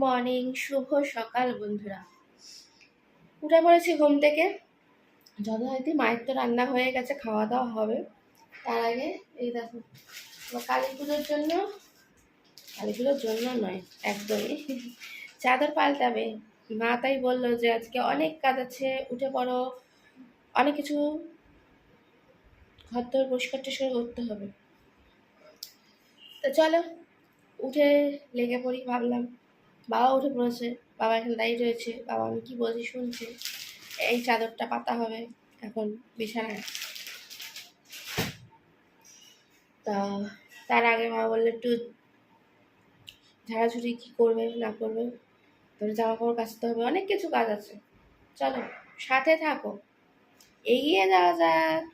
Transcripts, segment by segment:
Morning, শুভ সকাল বন্ধুরা। উঠে পড়েছি ঘুম থেকে। যথারীতি মায়ের তো রান্না হয়ে গেছে খাওয়া দাওয়া হবে। তার আগে এই দেখো কালী পুজোর জন্য, কালী পুজোর জন্য নয়, একদমই। চাদর পাল্টাবে। মা তাই বলল যে, আজকে অনেক কাজ আছে, উঠে পড়ো। অনেক কিছু ঘর তোর পরিষ্কার টরিষ্কার করতে হবে। তো চলো, উঠে লেগে পড়ি ভাবলাম। বাবা উঠে পড়েছে, বাবা এখন দাঁড়িয়ে রয়েছে, বাবা আমি কি বলছি শুনছে। এই চাদরটা পাতা হবে এখন বিছানায়। তা তার আগে মা বলল, একটু ঝাড়াঝুড়ি কী করবে, না করবে? তারপরে জামা কাপড় কাচতে হবে, অনেক কিছু কাজ আছে। চলো, সাথে থাকো। এগিয়ে যাওয়া যাক।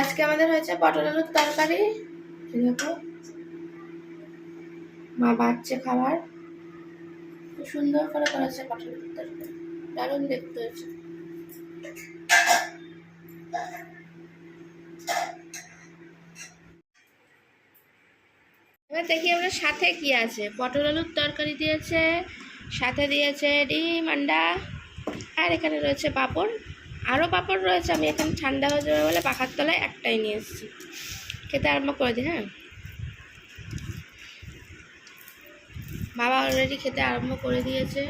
আজকে আমাদের হয়েছে পটল আলুর তরকারি। দেখো, মা বাচ্চা খাবার। খুব সুন্দর করে পটলের তরকারি দারুণ দেখতে হয়েছে। এবার দেখি আমরা সাথে কি আছে। পটল আলুর তরকারি দিয়েছে, সাথে দিয়েছে ডিম, আন্ডা, আর এখানে রয়েছে পাঁপড়। আরও পাঁপড় রয়েছে, আমি এখানে ঠান্ডা হয়ে যাবে বলে পাখার তলায় একটাই নিয়ে এসেছি। খেতে আরম্ভ করে দিই হ্যাঁ? বাবা অলরেডি খেতে আরম্ভ করে দিয়েছে।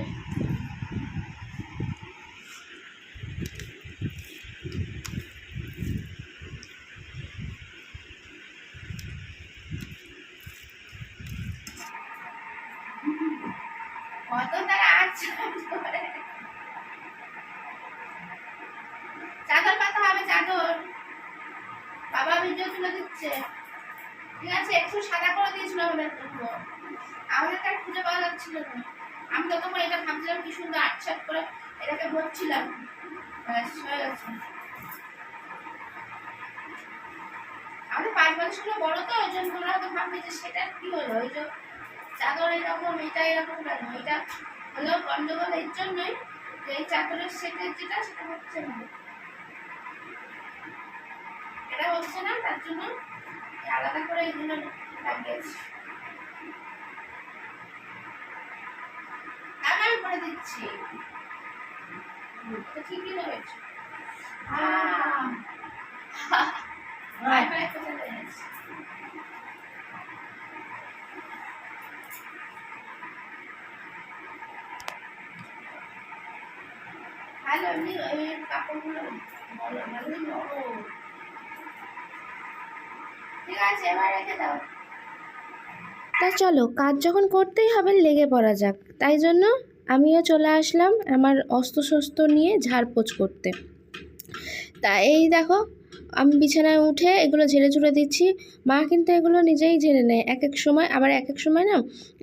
চাদর পাতা হবে, চাদর। বাবা ভিডিও তুলে দিচ্ছে। ঠিক আছে, একটু সাদা করে দিয়েছিল আমাদের আমাদের তার খুঁজে পাওয়া যাচ্ছিল না। আমি ততক্ষণ এটা ভাবছিলাম, কি সুন্দর আটসাট করে এটাকে ভরছিলাম হয়ে গেছে। আমাদের পাঁচ বছর বড় তো, ওই জন্য তোমরা হয়তো ভাববে যে সেটা কি হলো? ওই যে চাদর এরকম, এটা এরকম কেন? এটা হলো গন্ডগোল, এর জন্যই যে এই চাদরের সেটের যেটা, সেটা হচ্ছে না। এটা হচ্ছে না, তার জন্য আলাদা করে এগুলো লাগিয়েছি আমি করে তো ঠিকই হয়েছে আহ! বাই বাই কোথায় যাচ্ছি। ভালো এমনি কাপড়গুলো বলো ভালোই নরম ঠিক আছে এবার রেখে দাও। তা চলো কাজ যখন করতেই হবে লেগে পড়া যাক। তাই জন্য আমিও চলে আসলাম আমার অস্ত্র শস্ত্র নিয়ে ঝাড়পোছ করতে। তা এই দেখো, আমি বিছানায় উঠে এগুলো ঝেড়ে ঝুড়ে দিচ্ছি। মা কিন্তু এগুলো নিজেই ঝেড়ে নেয়। এক এক সময়, আবার এক এক সময় না,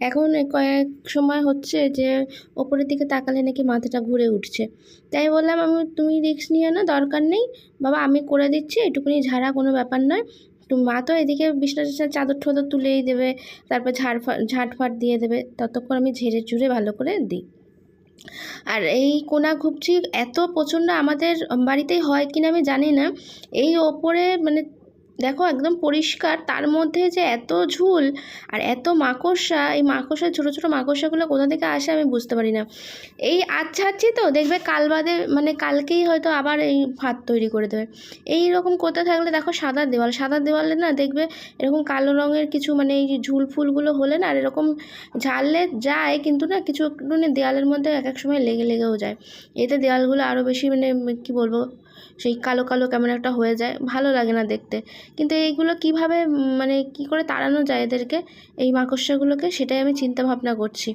এখন কয়েক সময় হচ্ছে যে ওপরের দিকে তাকালে নাকি মাথাটা ঘুরে উঠছে। তাই বললাম, আমি, তুমি রিস্ক নিয়ে না, দরকার নেই। বাবা, আমি করে দিচ্ছি, এটুকুনি ঝাড়া কোনো ব্যাপার নয়। তো মা তো এদিকে বিছনা টিছনা চাদর ঠাদর তুলেই দেবে, তারপর ঝাড় ঝাঁটফাট ঝাঁট ফাট দিয়ে দেবে, ততক্ষণ আমি ঝেড়ে চুড়ে ভালো করে দিই। আর এই কোনা ঘুপচি এত প্রচণ্ড আমাদের বাড়িতেই হয় কিনা আমি জানি না, এই ওপরে মানে দেখো একদম পরিষ্কার, তার মধ্যে যে এত ঝুল আর এত মাকড়সা, এই মাকড়সা, ছোটো ছোটো মাকড়সাগুলো কোথা থেকে আসে আমি বুঝতে পারি না। এই আজ ছাড়ছি তো, দেখবে কাল বাদে মানে কালকেই হয়তো আবার এই ভাত তৈরি করে দেবে। এই রকম করতে থাকলে দেখো সাদা দেওয়াল, সাদা দেওয়ালে না দেখবে এরকম কালো রঙের কিছু মানে এই ঝুল ফুলগুলো হলে না আর এরকম ঝাড়লে যায় কিন্তু না কিছু একটু দেওয়ালের মধ্যে এক এক সময় লেগে, লেগেও যায়। এতে দেওয়ালগুলো আরও বেশি মানে কি বলব সেই কালো কালো কেমন একটা হয়ে যায়, ভালো লাগে না দেখতে। কিন্তু এইগুলো কীভাবে মানে কি করে তাড়ানো যায় এদেরকে, এই মাকড়সাগুলোকে, সেটাই আমি চিন্তা ভাবনা করছি।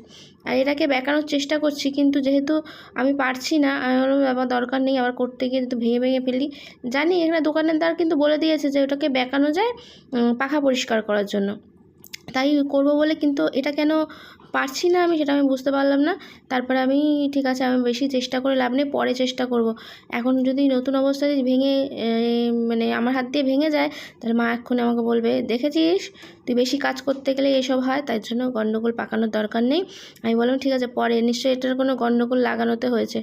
আর এটাকে বেঁকানোর চেষ্টা করছি, কিন্তু যেহেতু আমি পারছি না আমি বললাম আবার দরকার নেই, আবার করতে গিয়ে তো ভেঙে ভেঙে ফেলি। জানি এখানে দোকানদার কিন্তু বলে দিয়েছে যে ওটাকে বেঁকানো যায় পাখা পরিষ্কার করার জন্য। তাই করব বলে কিন্তু এটা কেন পারছি না আমি, সেটা আমি বুঝতে পারলাম না। তারপরে আমি, ঠিক আছে, আমি বেশি চেষ্টা করে লাভ নেই, পরে চেষ্টা করব। এখন যদি নতুন অবস্থায় ভেঙে মানে আমার হাত দিয়ে ভেঙে যায়, তাহলে মা এক্ষুনি আমাকে বলবে, দেখেছিস? তুই বেশি কাজ করতে গেলে এসব হয়, তাই জন্য গণ্ডগোল পাকানোর দরকার নেই। আমি বললাম, ঠিক আছে, পরে। নিশ্চয়ই এটার কোনো গণ্ডগোল লাগানোতে হয়েছে।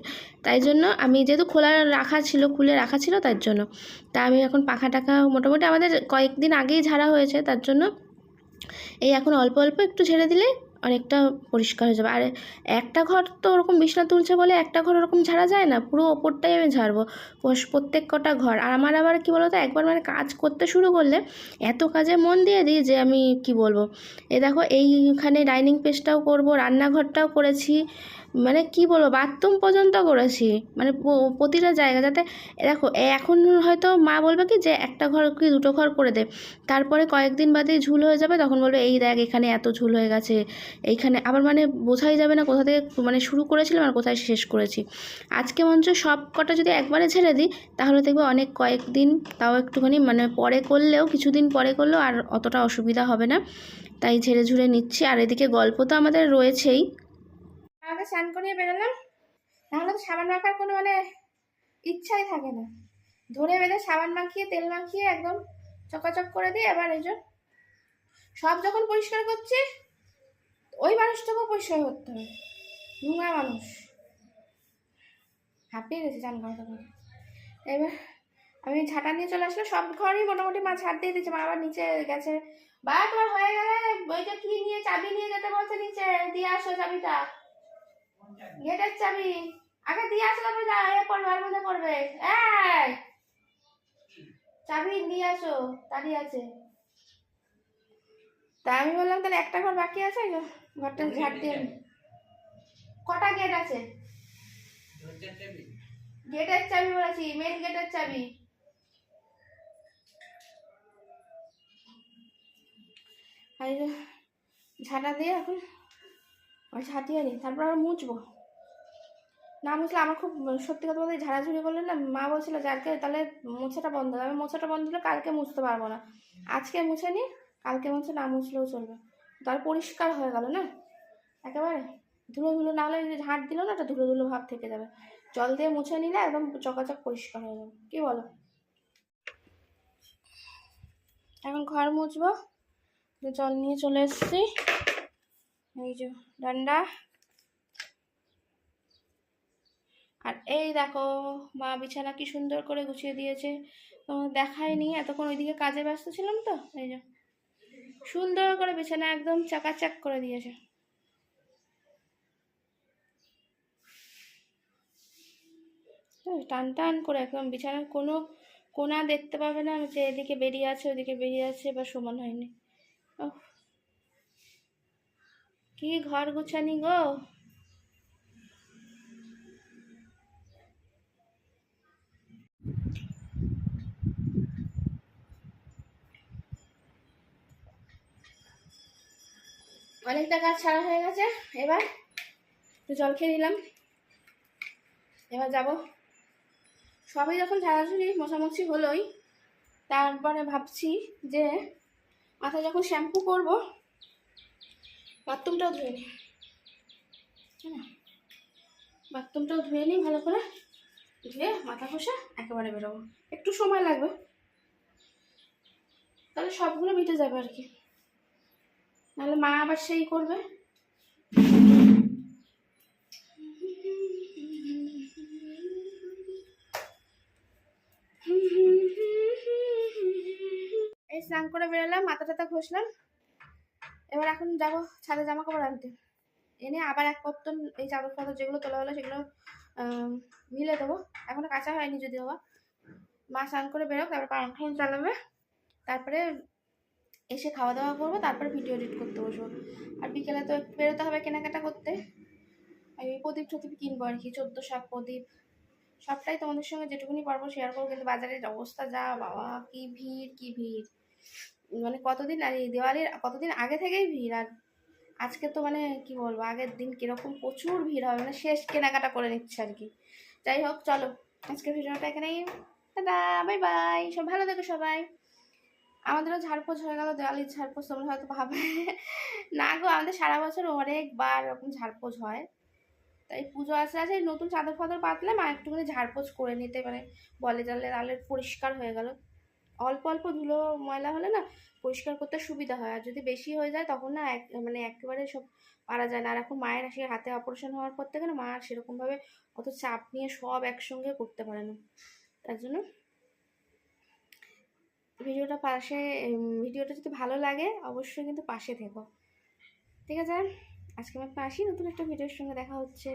তাই জন্য আমি, যেহেতু খোলা রাখা ছিল, খুলে রাখা ছিল তার জন্য। তা আমি এখন পাখা টাখা মোটামুটি আমাদের কয়েকদিন আগেই ঝাড়া হয়েছে, তার জন্য এই এখন অল্প অল্প একটু ছেড়ে দিলে অনেকটা পরিষ্কার হয়ে যাবে। আর একটা ঘর তো ওরকম বিছনা তুলছে বলে একটা ঘর ওরকম ঝাড়া যায় না? পুরো ওপরটাই আমি ঝাড়বো। প্রত্যেক কটা ঘর। আর আমার আবার কি বলতো, একবার মানে কাজ করতে শুরু করলে এত কাজে মন দিয়ে দিই যে আমি কি বলব? এ দেখো, এইখানে ডাইনিং পেজটাও করব, রান্নাঘরটাও করেছি। মানে কি বলব, বাথরুম পর্যন্ত করেছি। মানে প্রতিটা জায়গা যাতে দেখো এখন হয়তো মা বলবে কি যে একটা ঘর কি দুটো ঘর করে দে। তারপরে কয়েকদিন বাদেই ঝুল হয়ে যাবে, তখন বলবে, এই দেখ, এখানে এত ঝুল হয়ে গেছে। এইখানে আবার মানে বোঝাই যাবে না কোথা থেকে মানে শুরু করেছিলাম আর কোথায় শেষ করেছি। আজকে মঞ্চ সব কটা যদি একবারে ছেড়ে দিই, তাহলে দেখবে অনেক কয়েকদিন তাও একটুখানি মানে পরে করলেও, কিছুদিন পরে করলেও আর অতটা অসুবিধা হবে না। তাই ঝেড়ে ঝুড়ে নিচ্ছি। আর এদিকে গল্প তো আমাদের রয়েছেই। আমাকে স্নান করিয়ে বেরোলাম। নাহলে তো সাবান মাখার কোনো মানে ইচ্ছাই থাকে না। ধরে বেঁধে সাবান মাখিয়ে, তেল মাখিয়ে একদম চকাচক করে দিই এবার এই সব যখন পরিষ্কার করছি, ওই মানুষটাকেও পরিষ্কার করতে হবে। নোংরা মানুষ। হাঁপিয়ে গেছে চান করতে করে এবার আমি ঝাঁটা নিয়ে চলে আসলে সব ঘরই মোটামুটি মা ছাড় দিয়ে দিচ্ছে মা আবার নিচে গেছে। বা তোমার হয়ে গেলে বইটা কি নিয়ে, চাবি নিয়ে যেতে বলছে নিচে। দিয়ে আসো চাবিটা। গেটের চাবি আগে দিয়ে আসো তারপরে যা এ পড়বে আর মধ্যে পড়বে। এই! চাবি নিয়ে আসো দাঁড়িয়ে আছে। তা আমি বললাম তাহলে একটা ঘর বাকি আছে? ঘরটা ঝাড় দিয়ে কটা গেট আছে? গেটের চাবি বলেছি মেন গেটের চাবি। আর ঝাঁটা দিয়ে এখন ওই ঝাঁটিয়ে নিই তারপর আবার মুছবো। না মুছলে আমার খুব সত্যি কথা বলতে ঝাড়াঝুড়ি করলে না মা বলছিল যে, আজকে তাহলে মোছাটা বন্ধ আমি মোছাটা বন্ধ হলে কালকে মুছতে পারব না। আজকে মুছে নিই কালকে মুছে না মুছলেও চলবে। তার পরিষ্কার হয়ে গেল না? একেবারে। ধুলো ধুলো না হলে ঝাঁট দিল না একটা ধুলো ধুলো ভাব থেকে যাবে। জল দিয়ে মুছে নিলে একদম চকাচক পরিষ্কার হয়ে যাবে। কি বলো? এখন ঘর মুছবো। জল নিয়ে চলে এসছি। এই যে ডান্ডা। আর এই দেখো, মা বিছানা কি সুন্দর করে গুছিয়ে দিয়েছে। দেখায়নি, এতক্ষণ ওইদিকে কাজে ব্যস্ত ছিলাম তো, এই যে সুন্দর করে বিছানা একদম চাকাচাক করে দিয়েছে। টান টান করে একদম বিছানার কোনো কোনা দেখতে পাবে না, যে এদিকে বেরিয়ে আছে, ওদিকে বেরিয়ে আছে বা সমান হয়নি। কি ঘর গুছানি গো। অনেকটা কাজ ছাড়া হয়ে গেছে। এবার একটু জল খেয়ে নিলাম। এবার যাব। সবাই যখন ঝাড়াঝুড়ি মশামশি হলোই, তারপরে ভাবছি যে মাথায় যখন শ্যাম্পু করব, বাথরুমটাও ধুয়ে নিই। হ্যাঁ বাথরুমটাও ধুয়ে নিই, ভালো করে ধুয়ে মাথা ঘষে একেবারে বেরোবো। একটু সময় লাগবে। তাহলে সবগুলো মিটে যাবে আর কি। নাহলে মা আবার সেই করবে। এই স্নান করে বেরোলাম, মাথা টাথা ঘষলাম। এবার এখন যাব ছাদে জামা কাপড় আনতে। এনে আবার এক পত্তন এই চাদর ফাদর যেগুলো তোলা হলো সেগুলো মিলে দেবো। এখনও কাঁচা হয়নি যদি বাবা মা স্নান করে বেরোক, তারপরে পাংখান চালাবে। তারপরে এসে খাওয়া দাওয়া করব, তারপর ভিডিও এডিট করতে বসবো। আর বিকেলে তো একটু বেরোতে হবে কেনাকাটা করতে। আমি প্রদীপ টদীপ কিনবো আর কি, চোদ্দ শাক প্রদীপ। সবটাই তোমাদের সঙ্গে যেটুকুনি পারব শেয়ার করব, কিন্তু বাজারের অবস্থা যা, বাবা, কি ভিড় কি ভিড়। মানে কতদিন, আর এই দেওয়ালির, কতদিন আগে থেকেই ভিড়, আর আজকে তো মানে কি বলব, আগের দিন কীরকম প্রচুর ভিড় হবে মানে শেষ কেনাকাটা করে নিচ্ছে আর কি। যাই হোক, চলো আজকে ভিডিওটা এখানেই দাদা বাই বাই সব ভালো থেকো সবাই। আমাদেরও ঝাড়পোছ হয়ে গেল দেওয়ালির ঝাড়পোছ, তোমরা হয়তো ভাবে না গো, আমাদের সারা বছর অনেকবার এরকম ঝাড়পোছ হয়। তাই পুজো আসে আছে নতুন চাদর ফাদর পাতলে মা একটুখানি ঝাড়পোছ করে নিতে মানে বলে জালে তাহলে পরিষ্কার হয়ে গেল। অল্প অল্প ধুলো ময়লা হলে না পরিষ্কার করতে সুবিধা হয়। আর যদি বেশি হয়ে যায় তখন না এক মানে একেবারে সব পারা যায় না। আর এখন মায়ের সে হাতে অপারেশন হওয়ার পর থেকে না মা সেরকমভাবে অত চাপ নিয়ে সব একসঙ্গে করতে পারে না। তার জন্য ভিডিওটা পাশে ভিডিওটা যদি ভালো লাগে, অবশ্যই কিন্তু পাশে থেকো। ঠিক আছে? আজকে আমার পাশি নতুন একটা ভিডিওর সঙ্গে দেখা হচ্ছে।